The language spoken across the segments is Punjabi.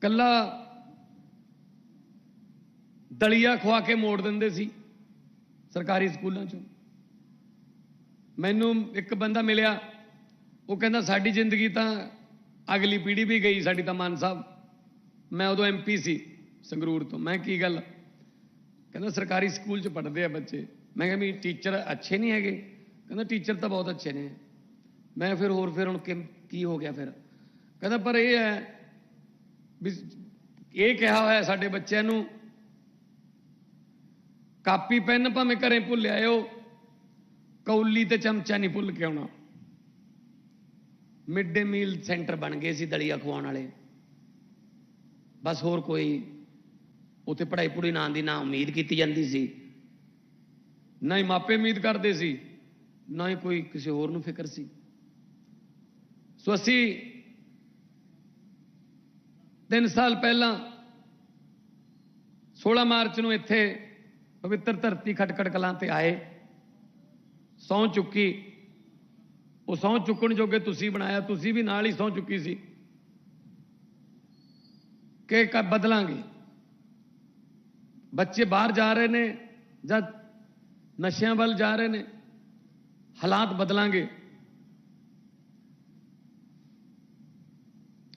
ਕੱਲਾ ਦਲੀਆ ਖਵਾ ਕੇ ਮੋੜ ਦਿੰਦੇ ਸੀ ਸਰਕਾਰੀ ਸਕੂਲਾਂ ਚੋਂ। ਮੈਨੂੰ ਇੱਕ ਬੰਦਾ ਮਿਲਿਆ, ਉਹ ਕਹਿੰਦਾ, ਸਾਡੀ ਜ਼ਿੰਦਗੀ ਤਾਂ ਅਗਲੀ ਪੀੜ੍ਹੀ ਵੀ ਗਈ, ਸਾਡੀ ਤਾਂ ਮਾਨ ਸਾਹਿਬ। ਮੈਂ ਉਦੋਂ ਐਮਪੀ ਸੀ, ਸੰਗਰੂਰ ਤੋਂ। ਮੈਂ ਕੀ ਗੱਲ? ਕਹਿੰਦਾ, ਸਰਕਾਰੀ ਸਕੂਲ ਚ ਪੜ੍ਹਦੇ ਆ ਬੱਚੇ। ਮੈਂ ਕਿਹਾ, ਵੀ ਟੀਚਰ ਅੱਛੇ ਨਹੀਂ ਹੈਗੇ? ਕਹਿੰਦਾ, ਟੀਚਰ ਤਾਂ ਬਹੁਤ ਅੱਛੇ ਨੇ। ਮੈਂ ਫਿਰ ਹੋਰ ਫਿਰ ਹੁਣ ਕਿ- ਕੀ ਹੋ ਗਿਆ ਫਿਰ? ਕਹਿੰਦਾ, ਪਰ ਇਹ ਹੈ ਵੀ ਇਹ ਕਿਹਾ ਹੋਇਆ ਸਾਡੇ ਬੱਚਿਆਂ ਨੂੰ, ਕਾਪੀ ਪੈਨ ਭਾਵੇਂ ਘਰੇ ਭੁੱਲ ਆਇਓ, ਕੌਲੀ ਤੇ ਚਮਚਾ ਨਹੀਂ ਭੁੱਲ ਕੇ ਆਉਣਾ। ਮਿਡ ਡੇ ਮੀਲ ਸੈਂਟਰ ਬਣ ਗਏ ਸੀ ਦਲੀਆ ਖਵਾਉਣ ਵਾਲੇ। ਬਸ ਹੋਰ ਕੋਈ ਉੱਥੇ ਪੜ੍ਹਾਈ ਪੂਰੀ ਨਾਂ ਦੀ ਨਾ ਉਮੀਦ ਕੀਤੀ ਜਾਂਦੀ ਸੀ, ਨਾ ਹੀ ਮਾਪੇ ਉਮੀਦ ਕਰਦੇ ਸੀ, ਨਾ ਹੀ ਕੋਈ ਕਿਸੇ ਹੋਰ ਨੂੰ ਫਿਕਰ ਸੀ। ਸੋ ਅਸੀਂ 3 ਸਾਲ ਪਹਿਲਾਂ 16 ਮਾਰਚ ਨੂੰ ਇੱਥੇ ਪਵਿੱਤਰ ਧਰਤੀ ਖਟਕੜ ਕਲਾਂ ਤੇ ਆਏ ਸੌ ਚੁੱਕੀ ਉਹ ਸੌ ਚੁੱਕਣ ਜੋਗੇ ਤੁਸੀਂ ਬਣਾਇਆ ਤੁਸੀਂ ਵੀ ਨਾਲ ਹੀ ਸੌ ਚੁੱਕੀ ਸੀ ਕਿ ਕ ਬਦਲਾਂਗੇ ਬੱਚੇ ਬਾਹਰ ਜਾ ਰਹੇ ਨੇ ਜਦ ਨਸ਼ਿਆਂ ਵੱਲ ਜਾ ਰਹੇ ਨੇ ਹਾਲਾਤ ਬਦਲਾਂਗੇ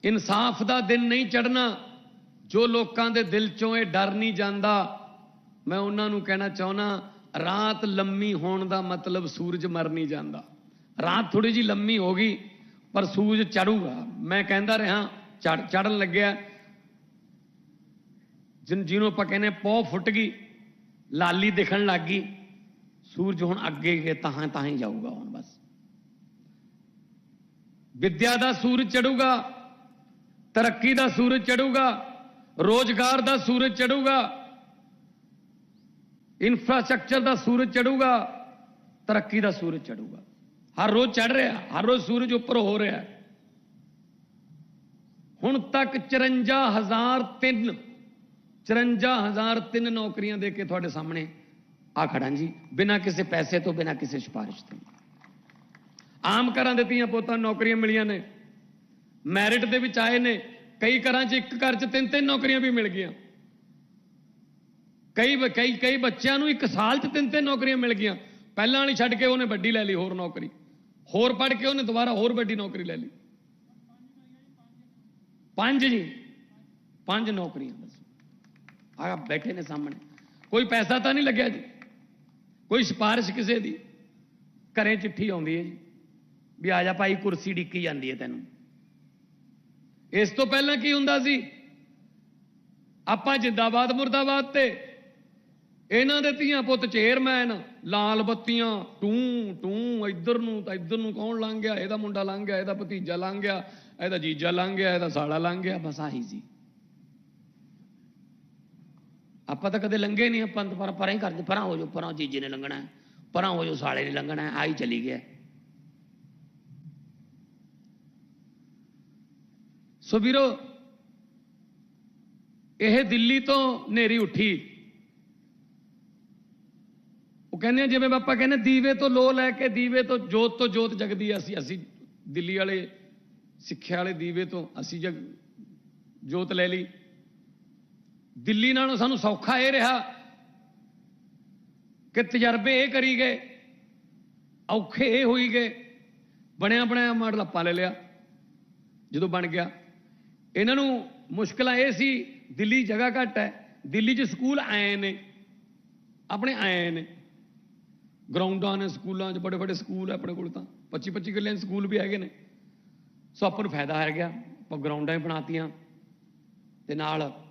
ਇਨਸਾਫ ਦਾ ਦਿਨ ਨਹੀਂ ਚੜਨਾ ਜੋ ਲੋਕਾਂ ਦੇ ਦਿਲ ਚੋਂ ਇਹ ਡਰ ਨਹੀਂ ਜਾਂਦਾ, ਮੈਂ ਉਹਨਾਂ ਨੂੰ ਕਹਿਣਾ ਚਾਹੁੰਨਾ ਰਾਤ ਲੰਮੀ ਹੋਣ ਦਾ ਮਤਲਬ ਸੂਰਜ ਮਰ ਨਹੀਂ ਜਾਂਦਾ। ਰਾਤ ਥੋੜੀ ਜੀ ਲੰਮੀ ਹੋ ਗਈ, ਪਰ ਸੂਰਜ ਚੜੂਗਾ ਮੈਂ ਕਹਿੰਦਾ ਰਿਹਾ ਚੜ ਚੜਨ ਲੱਗਿਆ। ਜਿਨ, ਜਿਹਨੂੰ ਆਪਾਂ ਕਹਿੰਦੇ ਪੌ ਫੁੱਟ ਗਈ, ਲਾਲੀ ਦਿਖਣ ਲੱਗ ਗਈ। ਸੂਰਜ ਹੁਣ ਅੱਗੇ ਗਏ ਤਾਂ ਤਾਂ ਹੀ ਜਾਊਗਾ ਹੁਣ ਬਸ। ਵਿਦਿਆ ਦਾ ਸੂਰਜ ਚੜੂਗਾ ਤਰੱਕੀ ਦਾ ਸੂਰਜ ਚੜੂਗਾ, ਰੋਜ਼ਗਾਰ ਦਾ ਸੂਰਜ ਚੜੂਗਾ ਇਨਫਰਾਸਟ੍ਰਕਚਰ ਦਾ ਸੂਰਜ ਚੜੂਗਾ, ਤਰੱਕੀ ਦਾ ਸੂਰਜ ਚੜੂਗਾ। ਹਰ ਰੋਜ਼ ਚੜ ਰਿਹਾ, ਹਰ ਰੋਜ਼ ਸੂਰਜ ਉੱਪਰ ਹੋ ਰਿਹਾ। ਹੁਣ ਤੱਕ 54003 54003 ਨੌਕਰੀਆਂ ਦੇ ਕੇ ਤੁਹਾਡੇ ਸਾਹਮਣੇ ਆ ਖੜਾਂ ਜੀ, ਬਿਨਾਂ ਕਿਸੇ ਪੈਸੇ ਤੋਂ, ਬਿਨਾਂ ਕਿਸੇ ਸਿਫਾਰਿਸ਼ ਤੋਂ। ਆਮ ਘਰਾਂ ਦੇ ਧੀਆਂ ਪੁੱਤਾਂ ਨੌਕਰੀਆਂ ਮਿਲੀਆਂ ਨੇ। ਮੈਰਿਟ ਦੇ ਵਿੱਚ ਆਏ ਨੇ। ਕਈ ਘਰਾਂ 'ਚ ਇੱਕ ਘਰ 'ਚ ਤਿੰਨ ਤਿੰਨ ਨੌਕਰੀਆਂ ਵੀ ਮਿਲ ਗਈਆਂ। ਕਈ ਕਈ ਕਈ ਬੱਚਿਆਂ ਨੂੰ ਇੱਕ ਸਾਲ 'ਚ ਤਿੰਨ ਤਿੰਨ ਨੌਕਰੀਆਂ ਮਿਲ ਗਈਆਂ। ਪਹਿਲਾਂ ਵਾਲੀ ਛੱਡ ਕੇ ਉਹਨੇ ਵੱਡੀ ਲੈ ਲਈ ਹੋਰ ਨੌਕਰੀ। ਹੋਰ ਪੜ੍ਹ ਕੇ ਉਹਨੇ ਦੁਬਾਰਾ ਹੋਰ ਵੱਡੀ ਨੌਕਰੀ ਲੈ ਲਈ। ਪੰਜ ਜੀ। ਪੰਜ ਨੌਕਰੀਆਂ ਬਸ। ਆ ਬੈਠੇ ਨੇ ਸਾਹਮਣੇ। ਕੋਈ ਪੈਸਾ ਤਾਂ ਨਹੀਂ ਲੱਗਿਆ ਜੀ। ਕੋਈ ਸਿਫਾਰਿਸ਼ ਕਿਸੇ ਦੀ। ਘਰੇ ਚਿੱਠੀ ਆਉਂਦੀ ਹੈ ਜੀ। ਵੀ ਆ ਜਾ ਭਾਈ, ਕੁਰਸੀ ਡਿੱਕੀ ਜਾਂਦੀ ਹੈ ਤੈਨੂੰ। ਇਸ ਤੋਂ ਪਹਿਲਾਂ ਕੀ ਹੁੰਦਾ ਸੀ? ਆਪਾਂ ਜਿੰਦਾਬਾਦ ਮੁਰਦਾਬਾਦ ਤੇ। ਇਹਨਾਂ ਦੇ ਧੀਆਂ ਪੁੱਤ ਚੇਅਰਮੈਨ ਲਾਲ ਬੱਤੀਆਂ ਟੂੰ ਟੂੰ ਇੱਧਰ ਨੂੰ ਤਾਂ ਇੱਧਰ ਨੂੰ ਕੌਣ ਲੰਘ ਗਿਆ? ਇਹਦਾ ਮੁੰਡਾ ਲੰਘ ਗਿਆ ਇਹਦਾ ਭਤੀਜਾ ਲੰਘ ਗਿਆ ਇਹਦਾ ਜੀਜਾ ਲੰਘ ਗਿਆ ਇਹਦਾ ਸਾਲਾ ਲੰਘ ਗਿਆ ਬਸ ਆਹੀ ਸੀ। ਆਪਾਂ ਤਾਂ ਕਦੇ ਲੰਘੇ ਨਹੀਂ ਆਪਾਂ ਤਾਂ ਪਰ ਪਰਾਂ ਹੀ ਕਰਦੇ ਪਰਾਂ ਹੋ ਜਾਓ ਪਰਾਂ ਜੀਜੇ ਨੇ ਲੰਘਣਾ ਹੈ, ਪਰਾਂ ਹੋ ਜਾਓ ਸਾਲੇ ਨੇ ਲੰਘਣਾ ਹੈ, ਆਹੀ ਚਲੀ ਗਿਆ ਸੋ ਵੀਰੋ, ਇਹ ਦਿੱਲੀ ਤੋਂ ਨੇਰੀ ਉੱਠੀ। ਉਹ ਕਹਿੰਦੇ ਆ, ਜਿਵੇਂ ਬਾਪਾ ਕਹਿੰਦੇ, ਦੀਵੇ ਤੋਂ ਲੋ ਲੈ ਕੇ ਦੀਵੇ ਤੋਂ ਜੋਤ ਤੋਂ ਜੋਤ ਜਗਦੀ ਆ ਅਸੀਂ ਅਸੀਂ ਦਿੱਲੀ ਵਾਲੇ ਸਿੱਖਿਆ ਵਾਲੇ ਦੀਵੇ ਤੋਂ ਅਸੀਂ ਜਗ, ਜੋਤ ਲੈ ਲਈ। ਦਿੱਲੀ ਨਾਲੋਂ ਸਾਨੂੰ ਸੌਖਾ ਇਹ ਰਿਹਾ ਕਿ ਤਜਰਬੇ ਇਹ ਕਰੀ ਗਏ, ਔਖੇ ਇਹ ਹੋਈ ਗਏ ਬਣਿਆ ਬਣਾਇਆ ਮਾਡਲ ਆਪਾਂ ਲੈ ਲਿਆ, ਜਦੋਂ ਬਣ ਗਿਆ। ਇਹਨਾਂ ਨੂੰ ਮੁਸ਼ਕਲਾਂ ਇਹ ਸੀ, ਦਿੱਲੀ ਜਗ੍ਹਾ ਘੱਟ ਹੈ, ਦਿੱਲੀ 'ਚ ਸਕੂਲ ਆਏ ਨੇ, ਆਪਣੇ ਆਏ ਨੇ। ਗਰਾਊਂਡਾਂ ਨੇ ਸਕੂਲਾਂ 'ਚ ਬੜੇ ਬੜੇ ਸਕੂਲ ਹੈ ਆਪਣੇ ਕੋਲ ਤਾਂ। 25 25 ਕਿੱਲੇ ਸਕੂਲ ਵੀ ਹੈਗੇ ਨੇ। ਸੋ ਆਪਾਂ ਨੂੰ ਫਾਇਦਾ ਹੈ ਗਿਆ, ਆਪਾਂ ਗਰਾਊਂਡਾਂ ਹੀ ਬਣਾਤੀਆਂ। ਤੇ ਨਾਲ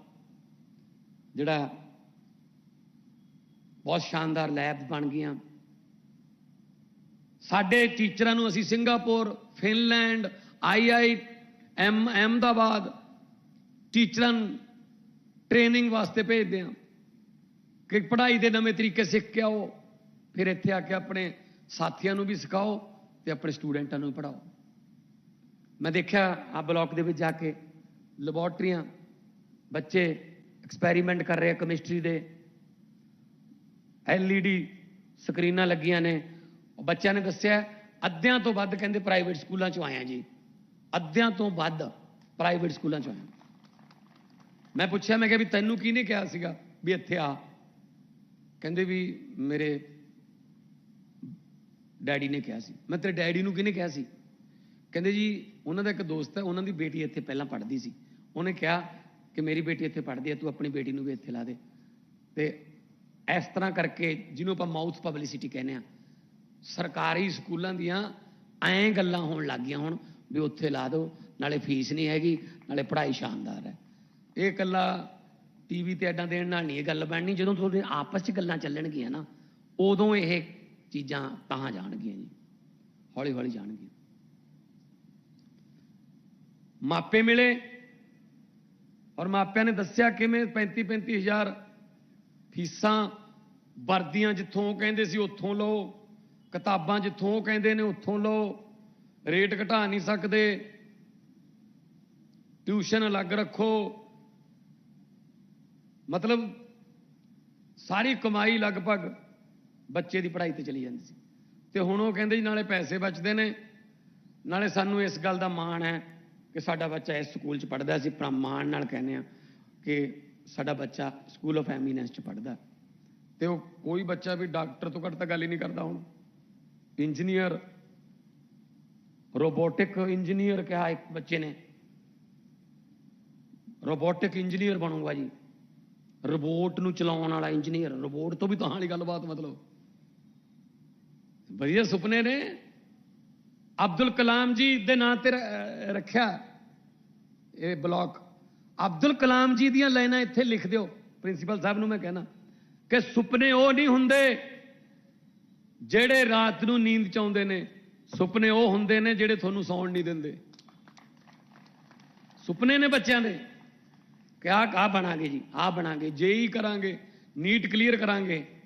ਜਿਹੜਾ ਬਹੁਤ ਸ਼ਾਨਦਾਰ ਲੈਬ ਬਣ ਗਈਆਂ। ਸਾਡੇ ਟੀਚਰਾਂ ਨੂੰ ਅਸੀਂ Singapore, Finland I I M Ahmedabad ਟੀਚਰਾਂ ਨੂੰ ਟ੍ਰੇਨਿੰਗ ਵਾਸਤੇ ਭੇਜਦੇ ਹਾਂ। ਕਿ ਪੜ੍ਹਾਈ ਦੇ ਨਵੇਂ ਤਰੀਕੇ ਸਿੱਖ ਕੇ ਆਓ, ਫਿਰ ਇੱਥੇ ਆ ਕੇ ਆਪਣੇ ਸਾਥੀਆਂ ਨੂੰ ਵੀ ਸਿਖਾਓ ਤੇ ਆਪਣੇ ਸਟੂਡੈਂਟਾਂ ਨੂੰ ਵੀ ਪੜ੍ਹਾਓ। ਮੈਂ ਦੇਖਿਆ ਆ ਬਲਾਕ ਦੇ ਵਿੱਚ ਜਾ ਕੇ ਲੈਬੋਰਟਰੀਆਂ ਬੱਚੇ ਐਕਸਪੈਰੀਮੈਂਟ ਕਰ ਰਹੇ ਆ ਕੈਮਿਸਟਰੀ ਦੇ। ਐਲਈਡੀ ਸਕਰੀਨਾਂ ਲੱਗੀਆਂ ਨੇ। ਬੱਚਿਆਂ ਨੇ ਦੱਸਿਆ, ਅੱਧਿਆਂ ਤੋਂ ਵੱਧ ਕਹਿੰਦੇ ਪ੍ਰਾਈਵੇਟ ਸਕੂਲਾਂ ਚੋਂ ਆਇਆ ਜੀ। ਅੱਧਿਆਂ ਤੋਂ ਵੱਧ ਪ੍ਰਾਈਵੇਟ ਸਕੂਲਾਂ 'ਚ ਆਏ ਮੈਂ ਪੁੱਛਿਆ, ਮੈਂ ਕਿਹਾ ਵੀ ਤੈਨੂੰ ਕਿਹਨੇ ਕਿਹਾ ਸੀਗਾ? ਵੀ ਇੱਥੇ ਆ। ਕਹਿੰਦੇ ਵੀ ਮੇਰੇ ਡੈਡੀ ਨੇ ਕਿਹਾ ਸੀ। ਮੈਂ ਤੇਰੇ ਡੈਡੀ ਨੂੰ ਕਿਹਨੇ ਕਿਹਾ ਸੀ? ਕਹਿੰਦੇ ਜੀ, ਉਹਨਾਂ ਦਾ ਇੱਕ ਦੋਸਤ ਹੈ, ਉਹਨਾਂ ਦੀ ਬੇਟੀ ਇੱਥੇ ਪਹਿਲਾਂ ਪੜ੍ਹਦੀ ਸੀ। ਉਹਨੇ ਕਿਹਾ ਕਿ ਮੇਰੀ ਬੇਟੀ ਇੱਥੇ ਪੜ੍ਹਦੀ ਹੈ, ਤੂੰ ਆਪਣੀ ਬੇਟੀ ਨੂੰ ਵੀ ਇੱਥੇ ਲਾ ਦੇ। ਤੇ ਇਸ ਤਰ੍ਹਾਂ ਕਰਕੇ ਜਿਹਨੂੰ ਆਪਾਂ ਮਾਊਥ ਪਬਲਿਸਿਟੀ ਕਹਿੰਦੇ ਆ ਸਰਕਾਰੀ ਸਕੂਲਾਂ ਦੀਆਂ ਐਂ ਗੱਲਾਂ ਹੋਣ ਲੱਗ ਗਈਆਂ ਹੁਣ। ਵੀ ਉੱਥੇ ਲਾ ਦਿਓ, ਨਾਲੇ ਫੀਸ ਨਹੀਂ ਹੈਗੀ, ਨਾਲੇ ਪੜ੍ਹਾਈ ਸ਼ਾਨਦਾਰ ਹੈ। ਇਹ ਇਕੱਲਾ ਟੀਵੀ ਤੇ ਐਡਾਂ ਦੇਣ ਨਾਲ ਨਹੀਂ ਇਹ ਗੱਲ ਬਣਨੀ, ਜਦੋਂ ਤੁਹਾਡੇ ਆਪਸ 'ਚ ਗੱਲਾਂ ਚੱਲਣਗੀਆਂ ਨਾ, ਉਦੋਂ ਇਹ ਚੀਜ਼ਾਂ ਤਾਂ ਜਾਣਗੀਆਂ ਜੀ, ਹੌਲੀ ਹੌਲੀ ਜਾਣਗੀਆਂ। ਮਾਪੇ ਮਿਲੇ ਔਰ ਮਾਪਿਆਂ ਨੇ ਦੱਸਿਆ ਕਿਵੇਂ 35 35000 ਫੀਸਾਂ ਵਰਦੀਆਂ ਜਿੱਥੋਂ ਉਹ ਕਹਿੰਦੇ ਸੀ ਉੱਥੋਂ ਲਓ, ਕਿਤਾਬਾਂ ਜਿੱਥੋਂ ਉਹ ਕਹਿੰਦੇ ਨੇ ਉੱਥੋਂ ਲਓ ਰੇਟ ਘਟਾ ਨਹੀਂ ਸਕਦੇ। ਟਿਊਸ਼ਨ ਅਲੱਗ ਰੱਖੋ। ਮਤਲਬ ਸਾਰੀ ਕਮਾਈ ਲਗਭਗ ਬੱਚੇ ਦੀ ਪੜ੍ਹਾਈ ਤੇ ਚਲੀ ਜਾਂਦੀ ਸੀ। ਤੇ ਹੁਣ ਉਹ ਕਹਿੰਦੇ ਜੀ, ਨਾਲੇ ਪੈਸੇ ਬਚਦੇ ਨੇ। ਨਾਲੇ ਸਾਨੂੰ ਇਸ ਗੱਲ ਦਾ ਮਾਣ ਹੈ ਕਿ ਸਾਡਾ ਬੱਚਾ ਇਸ ਸਕੂਲ 'ਚ ਪੜ੍ਹਦਾ ਸੀ। ਪਰ ਮਾਣ ਨਾਲ ਕਹਿੰਦੇ ਆ ਕਿ ਸਾਡਾ ਬੱਚਾ ਸਕੂਲ ਆਫ ਐਮੀਨੈਂਸ 'ਚ ਪੜ੍ਹਦਾ। ਤੇ ਉਹ ਕੋਈ ਬੱਚਾ ਵੀ ਡਾਕਟਰ ਤੋਂ ਘੱਟ ਤਾਂ ਗੱਲ ਹੀ ਨਹੀਂ ਕਰਦਾ ਹੁਣ। ਇੰਜੀਨੀਅਰ ਰੋਬੋਟਿਕ ਇੰਜੀਨੀਅਰ ਕਿਹਾ ਇੱਕ ਬੱਚੇ ਨੇ। ਰੋਬੋਟਿਕ ਇੰਜੀਨੀਅਰ ਬਣੂਗਾ ਜੀ। ਰੋਬੋਟ ਨੂੰ ਚਲਾਉਣ ਵਾਲਾ ਇੰਜੀਨੀਅਰ ਰੋਬੋਟ ਤੋਂ ਵੀ ਤਾਂ ਵਾਲੀ ਗੱਲਬਾਤ ਮਤਲਬ। ਵਧੀਆ ਸੁਪਨੇ ਨੇ। ਅਬਦੁਲ ਕਲਾਮ ਜੀ ਦੇ ਨਾਂ ਤੇ ਰੱਖਿਆ ਇਹ ਬਲਾਕ ਅਬਦੁਲ ਕਲਾਮ ਜੀ ਦੀਆਂ ਲਾਈਨਾਂ ਇੱਥੇ ਲਿਖ ਦਿਓ। ਪ੍ਰਿੰਸੀਪਲ ਸਾਹਿਬ ਨੂੰ ਮੈਂ ਕਹਿਣਾ ਕਿ ਸੁਪਨੇ ਉਹ ਨਹੀਂ ਹੁੰਦੇ ਜਿਹੜੇ ਰਾਤ ਨੂੰ ਨੀਂਦ ਚ ਆਉਂਦੇ ਨੇ। ਸੁਪਨੇ ਉਹ ਹੁੰਦੇ ਨੇ ਜਿਹੜੇ ਤੁਹਾਨੂੰ ਸੌਣ ਨਹੀਂ ਦਿੰਦੇ। ਸੁਪਨੇ ਨੇ ਬੱਚਿਆਂ ਦੇ। ਕਿ ਆਹ ਕਾ ਬਣਾਂਗੇ ਜੀ, ਆਹ ਬਣਾਂਗੇ ਜੇਈ ਕਰਾਂਗੇ, ਨੀਟ ਕਲੀਅਰ ਕਰਾਂਗੇ।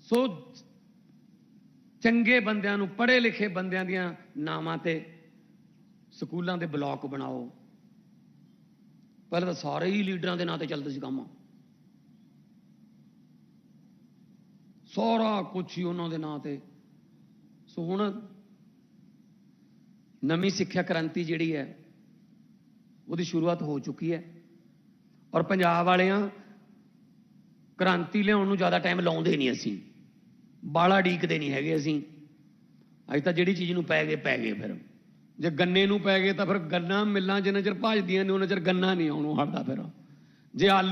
ਸੋ ਚੰਗੇ ਬੰਦਿਆਂ ਨੂੰ ਪੜ੍ਹੇ ਲਿਖੇ ਬੰਦਿਆਂ ਦੀਆਂ ਨਾਵਾਂ ਤੇ ਸਕੂਲਾਂ ਦੇ ਬਲਾਕ ਬਣਾਓ। ਪਹਿਲਾਂ ਤਾਂ ਸਾਰੇ ਹੀ ਲੀਡਰਾਂ ਦੇ ਨਾਂ ਤੇ ਚੱਲਦੇ ਸੀ ਕੰਮ। ਸਾਰਾ ਕੁਛ ਹੀ ਉਹਨਾਂ ਦੇ ਨਾਂ ਤੇ। ਸੋ ਹੁਣ ਨਵੀਂ ਸਿੱਖਿਆ ਕ੍ਰਾਂਤੀ ਜਿਹੜੀ ਹੈ, ਉਹਦੀ ਸ਼ੁਰੂਆਤ ਹੋ ਚੁੱਕੀ ਹੈ। ਔਰ ਪੰਜਾਬ ਵਾਲਿਆਂ ਕ੍ਰਾਂਤੀ ਲਿਆਉਣ ਨੂੰ ਜ਼ਿਆਦਾ ਟਾਈਮ ਲਾਉਂਦੇ ਨਹੀਂ ਅਸੀਂ। ਬਾਲਾ ਡੀਕਦੇ ਨਹੀਂ ਹੈਗੇ ਅਸੀਂ। ਅੱਜ ਤਾਂ ਜਿਹੜੀ ਚੀਜ਼ ਨੂੰ ਪੈ ਗਏ ਪੈ ਗਏ ਫਿਰ। ਜੇ ਗੰਨੇ ਨੂੰ ਪੈ ਗਏ ਤਾਂ ਫਿਰ ਗੰਨਾ ਮਿੱਲਾਂ ਜਿੰਨਾ ਚਿਰ ਭਜਦੀਆਂ ਨੇ ਉਹਨਾਂ ਚਿਰ ਗੰਨਾ ਨਹੀਂ ਆਉਣੋਂ ਹਟਦਾ ਫਿਰ। ਜੇ ਆਲੂ